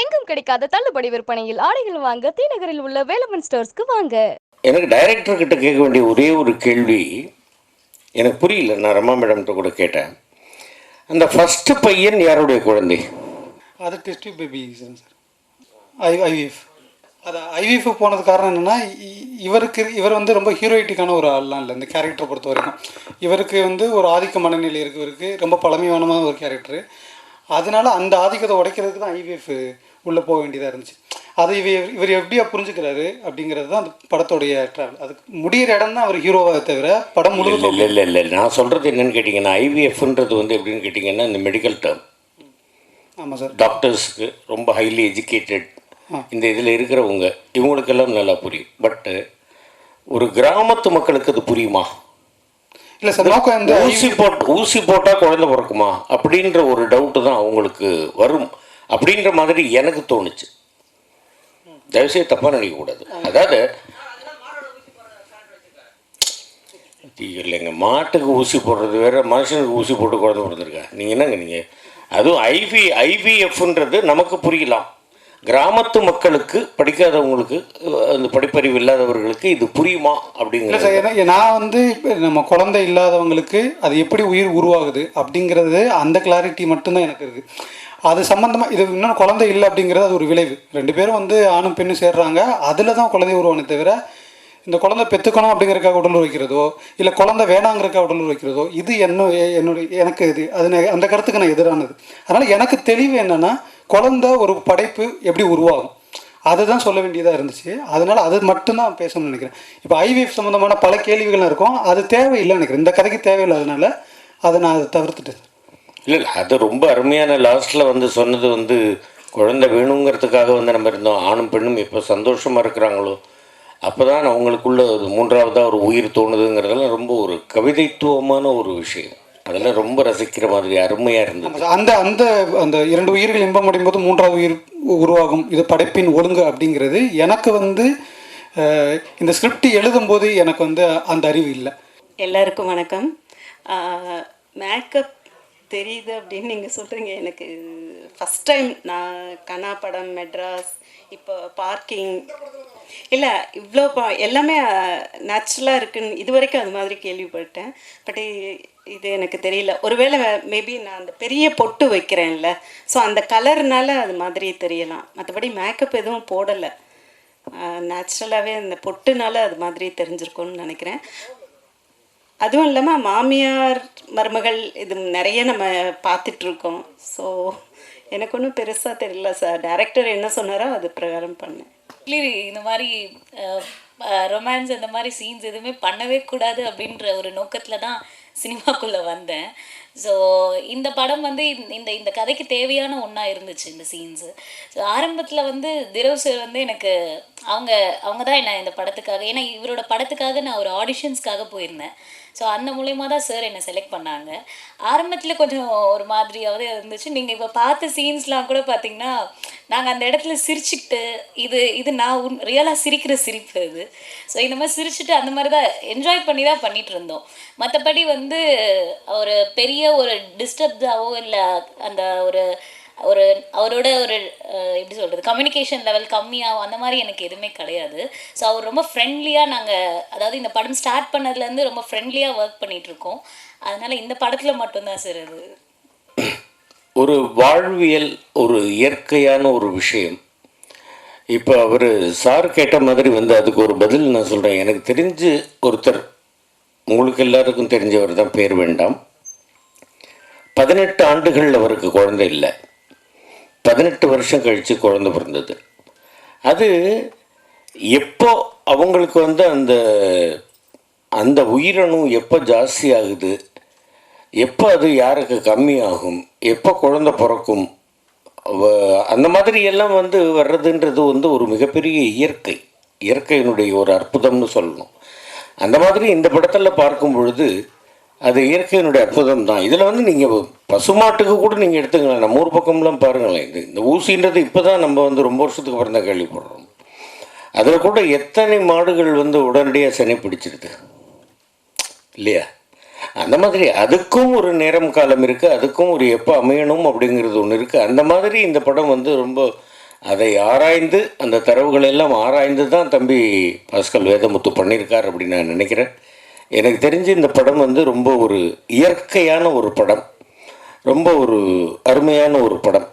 எங்கும் கிடைக்காத தள்ளுபடி விற்பனையில் ஆடைகள் வாங்க தீநகரில் உள்ள வேலமன் ஸ்டோர்ஸ்க்கு வாங்க. எனக்கு டைரக்டர் கிட்ட கேட்க வேண்டிய ஒரே ஒரு கேள்வி எனக்கு புரியல நான் ரமா மேடம்கிட்ட கூட கேட்டேன். அந்த ஃபஸ்ட்டு பையன் யாருடைய குழந்தை? அது டெஸ்ட் பேபி சார் ஐ ஐவிஎஃப் அது ஐவிஎஃப் போனது காரணம் என்னென்னா இவருக்கு இவர் வந்து ரொம்ப ஹீரோயிட்டிக்கான ஒரு ஆள்லாம் இல்லை இந்த கேரக்டரை பொறுத்த வரைக்கும். இவருக்கு வந்து ஒரு ஆதிக்க மனநிலை இருக்கு இவருக்கு ரொம்ப பழமையானமான ஒரு கேரக்டரு அதனால அந்த ஆதிக்கத்தை உடைக்கிறதுக்கு தான் ஐவிஎஃப் உள்ளே போக வேண்டியதாக இருந்துச்சு. அதை இவர் இவர் எப்படியா புரிஞ்சுக்கிறாரு அப்படிங்கிறது தான் அந்த படத்தோடைய ட்ராவல் அதுக்கு முடியிற இடம் தான் அவர் ஹீரோவாக தவிர படம் முழுவதும் இல்லை இல்லை இல்லை. நான் சொல்கிறது என்னன்னு கேட்டிங்கன்னா ஐவிஎஃப்ன்றது வந்து எப்படின்னு கேட்டிங்கன்னா இந்த மெடிக்கல் டேர்ம் ஆமாம் சார். டாக்டர்ஸுக்கு ரொம்ப ஹைலி எஜுகேட்டட் இந்த இதில் இருக்கிறவங்க இவங்களுக்கெல்லாம் நல்லா புரியும். பட்டு ஒரு கிராமத்து மக்களுக்கு அது புரியுமா? இல்லை சார் நோக்கம் ஊசி போட் ஊசி போட்டால் குழந்தை பிறக்குமா? அப்படின்ற ஒரு டவுட்டு தான் அவங்களுக்கு வரும். அப்படின்ற மாதிரி எனக்கு தோணுச்சு. தயவுசெய்து தப்பாக நினைக்கக்கூடாது. அதாவது இல்லைங்க மாட்டுக்கு ஊசி போடுறது வேற மனுஷனுக்கு ஊசி போட்டு குழந்தை பிறந்திருக்கா? நீங்கள் என்னங்க நீங்கள் அதுவும் ஐவி ஐவிஎஃப்ன்றது நமக்கு புரியலாம். கிராமத்து மக்களுக்கு படிக்காதவங்களுக்கு அந்த படிப்பறிவு இல்லாதவர்களுக்கு இது புரியுமா அப்படிங்கிறது. நான் வந்து நம்ம குழந்தை இல்லாதவங்களுக்கு அது எப்படி உயிர் உருவாகுது அப்படிங்கிறது அந்த கிளாரிட்டி மட்டும்தான் எனக்கு இருக்குது அது சம்மந்தமாக இது இன்னும் குழந்தை இல்லை அப்படிங்கிறது அது ஒரு விளைவு. ரெண்டு பேரும் வந்து ஆணும் பெண்ணும் சேர்றாங்க அதில் தான் குழந்தை உருவானே தவிர இந்த குழந்தை பெற்றுக்கணும் அப்படிங்கிறக்காக உடல் வைக்கிறதோ இல்லை குழந்தை வேணாங்கிறக்காக உடல் வைக்கிறதோ இது என்ன என்னுடைய எனக்கு இது அது அந்த கருத்துக்கு நான் எதிரானது. அதனால் எனக்கு தெளிவு என்னென்னா குழந்தை ஒரு படைப்பு எப்படி உருவாகும்? அதை தான் சொல்ல வேண்டியதாக இருந்துச்சு. அதனால் அது மட்டும்தான் பேசணும்னு நினைக்கிறேன். இப்போ ஐவிஎஃப் சம்மந்தமான பல கேள்விகள்லாம் இருக்கும். அது தேவையில்லை நினைக்கிறேன். இந்த கதைக்கு தேவையில்லாதனால அதை நான் அதை தவிர்த்துட்டேன். இல்லை இல்லை அது ரொம்ப அருமையான லாஸ்ட்டில் வந்து சொன்னது வந்து குழந்தை வேணுங்கிறதுக்காக வந்து நம்ம இருந்தோம். ஆணும் பெண்ணும் இப்போ சந்தோஷமாக இருக்கிறாங்களோ அப்போ தான் அவங்களுக்குள்ள ஒரு மூன்றாவதாக ஒரு உயிர் தோணுதுங்கிறதெல்லாம் ரொம்ப ஒரு கவிதைத்துவமான ஒரு விஷயம். அதெல்லாம் ரொம்ப ரசிக்கிற மாதிரி அருமையாக இருந்தது. அந்த அந்த அந்த இரண்டு உயிர்கள் இன்பம் அடையும் போது மூன்றாவது உயிர் உருவாகும். இது படைப்பின் ஒழுங்கு அப்படிங்கிறது. எனக்கு வந்து இந்த ஸ்கிரிப்ட் எழுதும்போது எனக்கு வந்து அந்த அறிவு இல்லை. எல்லாருக்கும் வணக்கம். மேக்கப் தெரியுது அப்படின்னு நீங்கள் சொல்கிறீங்க எனக்கு ஃபஸ்ட் டைம் நான் கனா படம் மெட்ராஸ் இப்போ பார்க்கிங் இல்லை இவ்வளோ பா எல்லாமே நேச்சுரலாக இருக்குன்னு இது வரைக்கும் அது மாதிரி கேள்விப்பட்டேன். பட் இது எனக்கு தெரியல. ஒருவேளை மேபி நான் அந்த பெரிய பொட்டு வைக்கிறேன்ல. ஸோ அந்த கலர்னால அது மாதிரி தெரியலாம். மற்றபடி மேக்கப் எதுவும் போடலை. நேச்சுரலாகவே அந்த பொட்டுனால அது மாதிரி தெரிஞ்சிருக்கும்னு நினைக்கிறேன். அதுவும் இல்லாமல் மாமியார் மருமகள் இது நிறைய நம்ம பார்த்துட்டு இருக்கோம் ஸோ எனக்கு ஒன்றும் பெருசாக தெரியல சார் டேரக்டர் என்ன சொன்னாரோ அது பிரகாரம் பண்ணேன். ஆக்சுவலி இந்த மாதிரி ரொமான்ஸ் இந்த மாதிரி சீன்ஸ் எதுவுமே பண்ணவே கூடாது அப்படின்ற ஒரு நோக்கத்தில் தான் சினிமாக்குள்ளே வந்தேன். ஸோ இந்த படம் வந்து இந்த- இந்த இந்த கதைக்கு தேவையான ஒன்றா இருந்துச்சு இந்த சீன்ஸு ஸோ ஆரம்பத்தில் வந்து திரவ் சார் வந்து எனக்கு அவங்க அவங்க தான் என்ன இந்த படத்துக்காக ஏன்னா இவரோட படத்துக்காக நான் ஒரு ஆடிஷன்ஸ்க்காக போயிருந்தேன். ஸோ அந்த மூலயமா தான் சார் என்னை செலக்ட் பண்ணாங்க. ஆரம்பத்தில் கொஞ்சம் ஒரு மாதிரியாவது இருந்துச்சு. நீங்கள் இப்போ பார்த்த சீன்ஸ்லாம் கூட பார்த்தீங்கன்னா நாங்கள் அந்த இடத்துல சிரிச்சுக்கிட்டு இது இது நான் உன் ரியலாக சிரிக்கிற சிரிப்பு அது ஸோ இந்த மாதிரி சிரிச்சுட்டு அந்த மாதிரி தான் என்ஜாய் பண்ணி தான் பண்ணிட்டு இருந்தோம். மற்றபடி வந்து ஒரு பெரிய ஒரு டிஸ்டர்ப்ஸாவோ இல்லை அந்த ஒரு ஒரு அவரோட ஒரு எப்படி சொல்கிறது கம்யூனிகேஷன் லெவல் கம்மியாகும் அந்த மாதிரி எனக்கு எதுவுமே கிடையாது. ஸோ அவர் ரொம்ப ஃப்ரெண்ட்லியாக நாங்கள் அதாவது இந்த படம் ஸ்டார்ட் பண்ணதுலேருந்து ரொம்ப ஃப்ரெண்ட்லியாக ஒர்க் பண்ணிகிட்ருக்கோம் அதனால் இந்த படத்தில் மட்டும்தான் சார் அது. ஒரு வாழ்வியல் ஒரு இயற்கையான ஒரு விஷயம். இப்போ அவர் சார் கேட்ட மாதிரி வந்து அதுக்கு ஒரு பதில் நான் சொல்கிறேன் எனக்கு தெரிஞ்சு ஒருத்தர் உங்களுக்கு எல்லாருக்கும் தெரிஞ்சவர் தான் பேர் வேண்டாம். பதினெட்டு ஆண்டுகள் அவருக்கு குழந்தை இல்லை. பதினெட்டு வருஷம் கழித்து குழந்தை பிறந்தது. அது எப்போ அவங்களுக்கு வந்து அந்த அந்த உயிரணு எப்போ ஜாஸ்தி ஆகுது எப்போ அது யாருக்கு கம்மியாகும் எப்போ குழந்தை பிறக்கும் அந்த மாதிரி எல்லாம் வந்து வர்றதுன்றது வந்து ஒரு மிகப்பெரிய இயற்கை. இயற்கையினுடைய ஒரு அற்புதம்னு சொல்லணும். அந்த மாதிரி இந்த படத்தில் பார்க்கும் பொழுது அது இயற்கையினுடைய அற்புதம் தான் இதில் வந்து நீங்கள் பசுமாட்டுக்கு கூட நீங்கள் எடுத்துங்களேன். நம்ம ஊர் பக்கம்லாம் பாருங்களேன். இது இந்த ஊசின்றது இப்போ தான் நம்ம வந்து ரொம்ப வருஷத்துக்கு அப்புறம் தான் கேள்விப்படுறோம். அதில் கூட எத்தனை மாடுகள் வந்து உடனடியாக சனி பிடிச்சிருது? இல்லையா? அந்த மாதிரி அதுக்கும் ஒரு நேரம் காலம் இருக்குது அதுக்கும் ஒரு எப்போ அமையணும் அப்படிங்கிறது ஒன்று இருக்குது அந்த மாதிரி இந்த படம் வந்து ரொம்ப அதை ஆராய்ந்து அந்த தரவுகளெல்லாம் ஆராய்ந்து தான் தம்பி பாஸ்கல் வேதமுத்து பண்ணியிருக்கார் அப்படின்னு நான் நினைக்கிறேன். எனக்கு தெரிஞ்சு இந்த படம் வந்து ரொம்ப ஒரு இயற்கையான ஒரு படம். ரொம்ப ஒரு அருமையான ஒரு படம்.